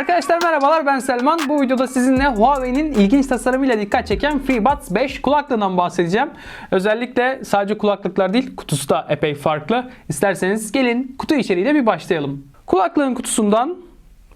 Arkadaşlar merhabalar ben Selman. Bu videoda sizinle Huawei'nin ilginç tasarımıyla dikkat çeken FreeBuds 5 kulaklığından bahsedeceğim. Özellikle sadece kulaklıklar değil kutusu da epey farklı. İsterseniz gelin kutu içeriğiyle bir başlayalım. Kulaklığın kutusundan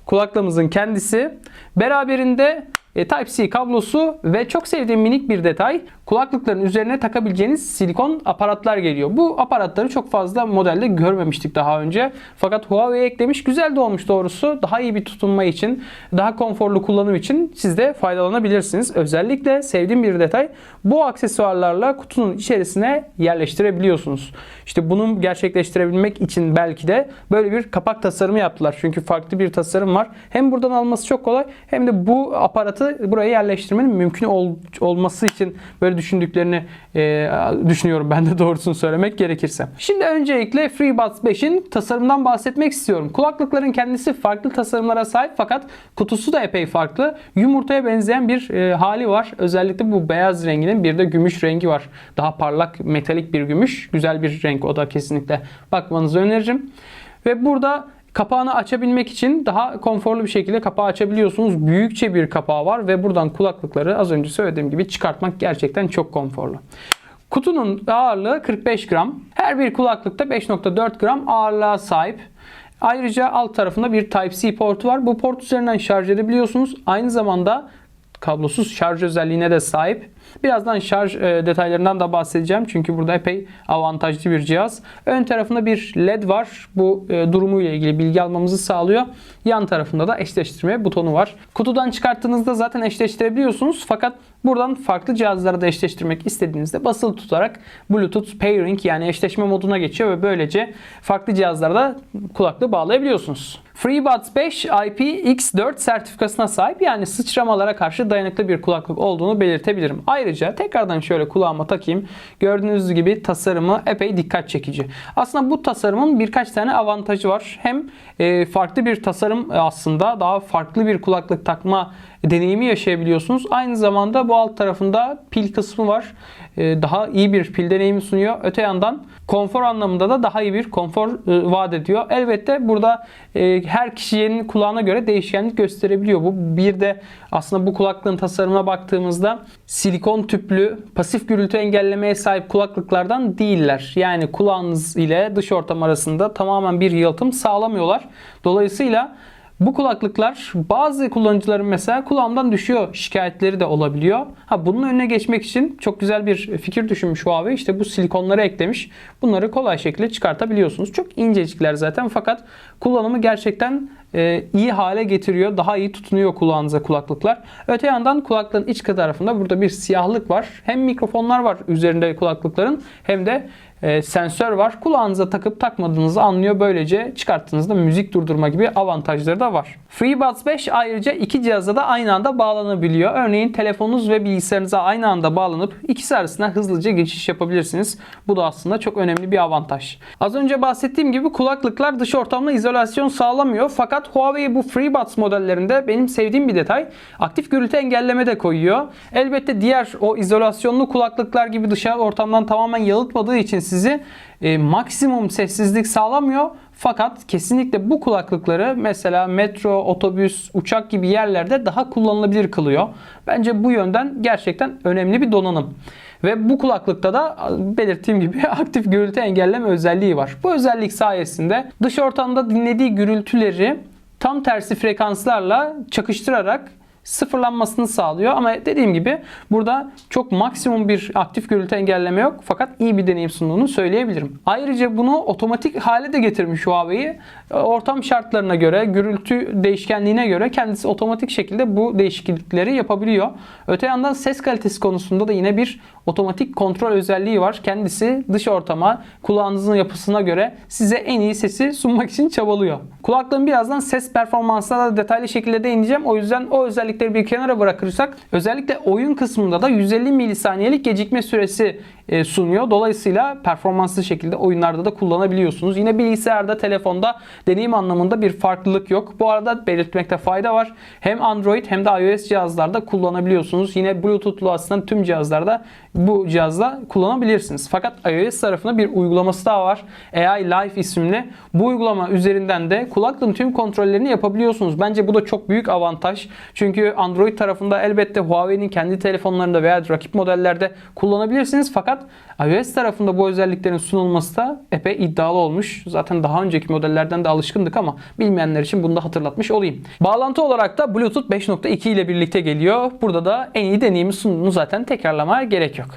kulaklığımızın kendisi beraberinde e, Type-C kablosu ve çok sevdiğim minik bir detay kulaklıkların üzerine takabileceğiniz silikon aparatlar geliyor. Bu aparatları çok fazla modelde görmemiştik daha önce. Fakat Huawei eklemiş. Güzel de olmuş doğrusu. Daha iyi bir tutunma için, daha konforlu kullanım için siz de faydalanabilirsiniz. Özellikle sevdiğim bir detay bu aksesuarlarla kutunun içerisine yerleştirebiliyorsunuz. İşte bunu gerçekleştirebilmek için belki de böyle bir kapak tasarımı yaptılar. Çünkü farklı bir tasarım var. Hem buradan alması çok kolay hem de bu aparatı buraya yerleştirmenin mümkün ol- olması için böyle düşündüklerini e, düşünüyorum ben de doğrusunu söylemek gerekirse. Şimdi öncelikle FreeBuds 5'in tasarımdan bahsetmek istiyorum. Kulaklıkların kendisi farklı tasarımlara sahip fakat kutusu da epey farklı. Yumurtaya benzeyen bir e, hali var. Özellikle bu beyaz renginin bir de gümüş rengi var. Daha parlak metalik bir gümüş. Güzel bir renk o da kesinlikle bakmanızı öneririm. Ve burada Kapağını açabilmek için daha konforlu bir şekilde kapağı açabiliyorsunuz. Büyükçe bir kapağı var ve buradan kulaklıkları az önce söylediğim gibi çıkartmak gerçekten çok konforlu. Kutunun ağırlığı 45 gram. Her bir kulaklıkta 5.4 gram ağırlığa sahip. Ayrıca alt tarafında bir Type-C portu var. Bu port üzerinden şarj edebiliyorsunuz. Aynı zamanda kablosuz şarj özelliğine de sahip. Birazdan şarj e, detaylarından da bahsedeceğim. Çünkü burada epey avantajlı bir cihaz. Ön tarafında bir LED var. Bu e, durumuyla ilgili bilgi almamızı sağlıyor. Yan tarafında da eşleştirme butonu var. Kutudan çıkarttığınızda zaten eşleştirebiliyorsunuz. Fakat buradan farklı cihazlara da eşleştirmek istediğinizde basılı tutarak Bluetooth pairing yani eşleşme moduna geçiyor ve böylece farklı cihazlarda kulaklığı bağlayabiliyorsunuz. FreeBuds 5 IPX4 sertifikasına sahip yani sıçramalara karşı dayanıklı bir kulaklık olduğunu belirtebilirim. Ayrıca tekrardan şöyle kulağıma takayım. Gördüğünüz gibi tasarımı epey dikkat çekici. Aslında bu tasarımın birkaç tane avantajı var. Hem e, farklı bir tasarım aslında daha farklı bir kulaklık takma deneyimi yaşayabiliyorsunuz. Aynı zamanda bu alt tarafında pil kısmı var. E, daha iyi bir pil deneyimi sunuyor. Öte yandan konfor anlamında da daha iyi bir konfor e, vaat ediyor. Elbette burada e, her kişinin kulağına göre değişkenlik gösterebiliyor. Bu bir de aslında bu kulaklığın tasarımına baktığımızda silikon tüplü pasif gürültü engellemeye sahip kulaklıklardan değiller. Yani kulağınız ile dış ortam arasında tamamen bir yalıtım sağlamıyorlar. Dolayısıyla bu kulaklıklar bazı kullanıcıların mesela kulağımdan düşüyor şikayetleri de olabiliyor. Ha bunun önüne geçmek için çok güzel bir fikir düşünmüş Huawei. İşte bu silikonları eklemiş. Bunları kolay şekilde çıkartabiliyorsunuz. Çok incecikler zaten fakat kullanımı gerçekten e, iyi hale getiriyor. Daha iyi tutunuyor kulağınıza kulaklıklar. Öte yandan kulaklığın iç tarafında burada bir siyahlık var. Hem mikrofonlar var üzerinde kulaklıkların hem de e, sensör var. Kulağınıza takıp takmadığınızı anlıyor. Böylece çıkarttığınızda müzik durdurma gibi avantajları da var. FreeBuds 5 ayrıca iki cihaza da aynı anda bağlanabiliyor. Örneğin telefonunuz ve bilgisayarınıza aynı anda bağlanıp ikisi arasında hızlıca geçiş yapabilirsiniz. Bu da aslında çok önemli bir avantaj. Az önce bahsettiğim gibi kulaklıklar dış ortamda izolasyon sağlamıyor. Fakat Huawei bu FreeBuds modellerinde benim sevdiğim bir detay aktif gürültü engelleme de koyuyor. Elbette diğer o izolasyonlu kulaklıklar gibi dışarı ortamdan tamamen yalıtmadığı için sizi e, maksimum sessizlik sağlamıyor. Fakat kesinlikle bu kulaklıkları mesela metro, otobüs, uçak gibi yerlerde daha kullanılabilir kılıyor. Bence bu yönden gerçekten önemli bir donanım. Ve bu kulaklıkta da belirttiğim gibi aktif gürültü engelleme özelliği var. Bu özellik sayesinde dış ortamda dinlediği gürültüleri tam tersi frekanslarla çakıştırarak sıfırlanmasını sağlıyor. Ama dediğim gibi burada çok maksimum bir aktif gürültü engelleme yok. Fakat iyi bir deneyim sunduğunu söyleyebilirim. Ayrıca bunu otomatik hale de getirmiş Huawei. Ortam şartlarına göre, gürültü değişkenliğine göre kendisi otomatik şekilde bu değişiklikleri yapabiliyor. Öte yandan ses kalitesi konusunda da yine bir otomatik kontrol özelliği var. Kendisi dış ortama, kulağınızın yapısına göre size en iyi sesi sunmak için çabalıyor. Kulaklığın birazdan ses performansına da detaylı şekilde değineceğim. O yüzden o özellikleri bir kenara bırakırsak özellikle oyun kısmında da 150 milisaniyelik gecikme süresi e, sunuyor. Dolayısıyla performanslı şekilde oyunlarda da kullanabiliyorsunuz. Yine bilgisayarda, telefonda deneyim anlamında bir farklılık yok. Bu arada belirtmekte fayda var. Hem Android hem de iOS cihazlarda kullanabiliyorsunuz. Yine Bluetooth'lu aslında tüm cihazlarda bu cihazla kullanabilirsiniz. Fakat iOS tarafında bir uygulaması daha var. AI Life isimli. Bu uygulama üzerinden de kulaklığın tüm kontrollerini yapabiliyorsunuz. Bence bu da çok büyük avantaj. Çünkü Android tarafında elbette Huawei'nin kendi telefonlarında veya rakip modellerde kullanabilirsiniz. Fakat iOS tarafında bu özelliklerin sunulması da epey iddialı olmuş. Zaten daha önceki modellerden de alışkındık ama bilmeyenler için bunu da hatırlatmış olayım. Bağlantı olarak da Bluetooth 5.2 ile birlikte geliyor. Burada da en iyi deneyimi sunduğunu zaten tekrarlamaya gerek yok.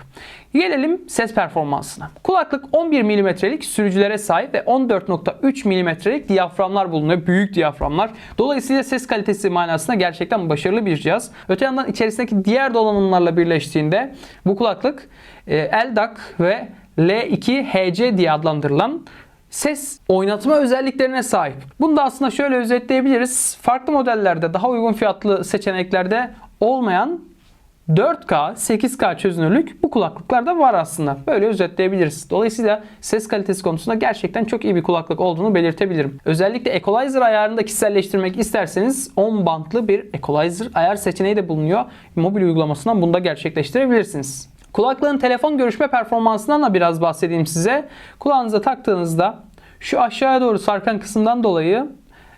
Gelelim ses performansına. Kulaklık 11 mm'lik sürücülere sahip ve 14.3 mm'lik diyaframlar bulunuyor. Büyük diyaframlar. Dolayısıyla ses kalitesi manasında gerçekten başarılı bir cihaz. Öte yandan içerisindeki diğer donanımlarla birleştiğinde bu kulaklık e, LDAC ve L2HC diye adlandırılan ses oynatma özelliklerine sahip. Bunu da aslında şöyle özetleyebiliriz. Farklı modellerde daha uygun fiyatlı seçeneklerde olmayan 4K, 8K çözünürlük bu kulaklıklarda var aslında. Böyle özetleyebiliriz. Dolayısıyla ses kalitesi konusunda gerçekten çok iyi bir kulaklık olduğunu belirtebilirim. Özellikle equalizer ayarını da kişiselleştirmek isterseniz 10 bantlı bir equalizer ayar seçeneği de bulunuyor. Mobil uygulamasından bunu da gerçekleştirebilirsiniz. Kulaklığın telefon görüşme performansından da biraz bahsedeyim size. Kulağınıza taktığınızda şu aşağıya doğru sarkan kısımdan dolayı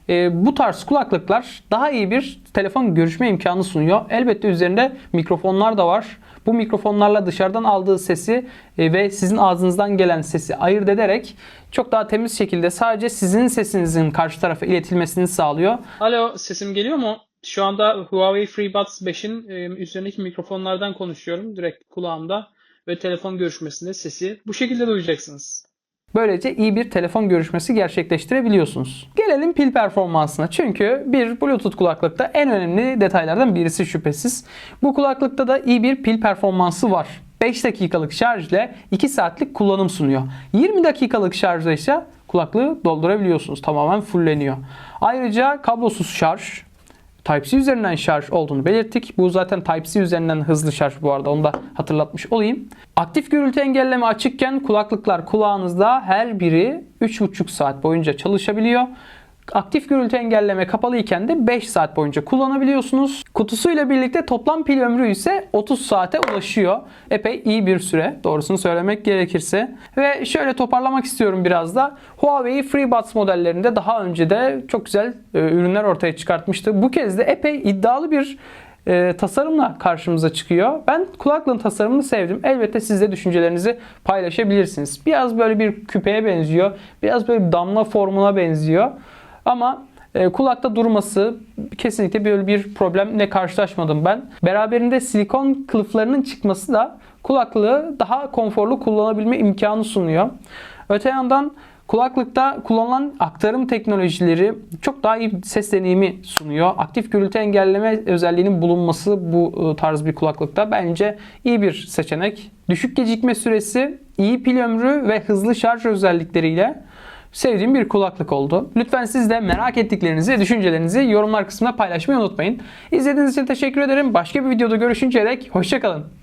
e, bu tarz kulaklıklar daha iyi bir telefon görüşme imkanı sunuyor. Elbette üzerinde mikrofonlar da var. Bu mikrofonlarla dışarıdan aldığı sesi e, ve sizin ağzınızdan gelen sesi ayırt ederek çok daha temiz şekilde sadece sizin sesinizin karşı tarafa iletilmesini sağlıyor. Alo sesim geliyor mu? Şu anda Huawei FreeBuds 5'in e, üzerindeki mikrofonlardan konuşuyorum direkt kulağımda ve telefon görüşmesinde sesi bu şekilde duyacaksınız. Böylece iyi bir telefon görüşmesi gerçekleştirebiliyorsunuz. Gelelim pil performansına. Çünkü bir Bluetooth kulaklıkta en önemli detaylardan birisi şüphesiz. Bu kulaklıkta da iyi bir pil performansı var. 5 dakikalık şarj ile 2 saatlik kullanım sunuyor. 20 dakikalık şarjda ise kulaklığı doldurabiliyorsunuz. Tamamen fullleniyor. Ayrıca kablosuz şarj, Type-C üzerinden şarj olduğunu belirttik. Bu zaten Type-C üzerinden hızlı şarj bu arada onu da hatırlatmış olayım. Aktif gürültü engelleme açıkken kulaklıklar kulağınızda her biri 3,5 saat boyunca çalışabiliyor. Aktif gürültü engelleme kapalı iken de 5 saat boyunca kullanabiliyorsunuz. Kutusuyla birlikte toplam pil ömrü ise 30 saate ulaşıyor. Epey iyi bir süre doğrusunu söylemek gerekirse. Ve şöyle toparlamak istiyorum biraz da. Huawei FreeBuds modellerinde daha önce de çok güzel e, ürünler ortaya çıkartmıştı. Bu kez de epey iddialı bir e, tasarımla karşımıza çıkıyor. Ben kulaklığın tasarımını sevdim. Elbette siz de düşüncelerinizi paylaşabilirsiniz. Biraz böyle bir küpeye benziyor. Biraz böyle bir damla formuna benziyor. Ama e, kulakta durması kesinlikle böyle bir problemle karşılaşmadım ben. Beraberinde silikon kılıflarının çıkması da kulaklığı daha konforlu kullanabilme imkanı sunuyor. Öte yandan kulaklıkta kullanılan aktarım teknolojileri çok daha iyi ses deneyimi sunuyor. Aktif gürültü engelleme özelliğinin bulunması bu e, tarz bir kulaklıkta bence iyi bir seçenek. Düşük gecikme süresi, iyi pil ömrü ve hızlı şarj özellikleriyle sevdiğim bir kulaklık oldu. Lütfen siz de merak ettiklerinizi, düşüncelerinizi yorumlar kısmına paylaşmayı unutmayın. İzlediğiniz için teşekkür ederim. Başka bir videoda görüşünceye dek hoşçakalın.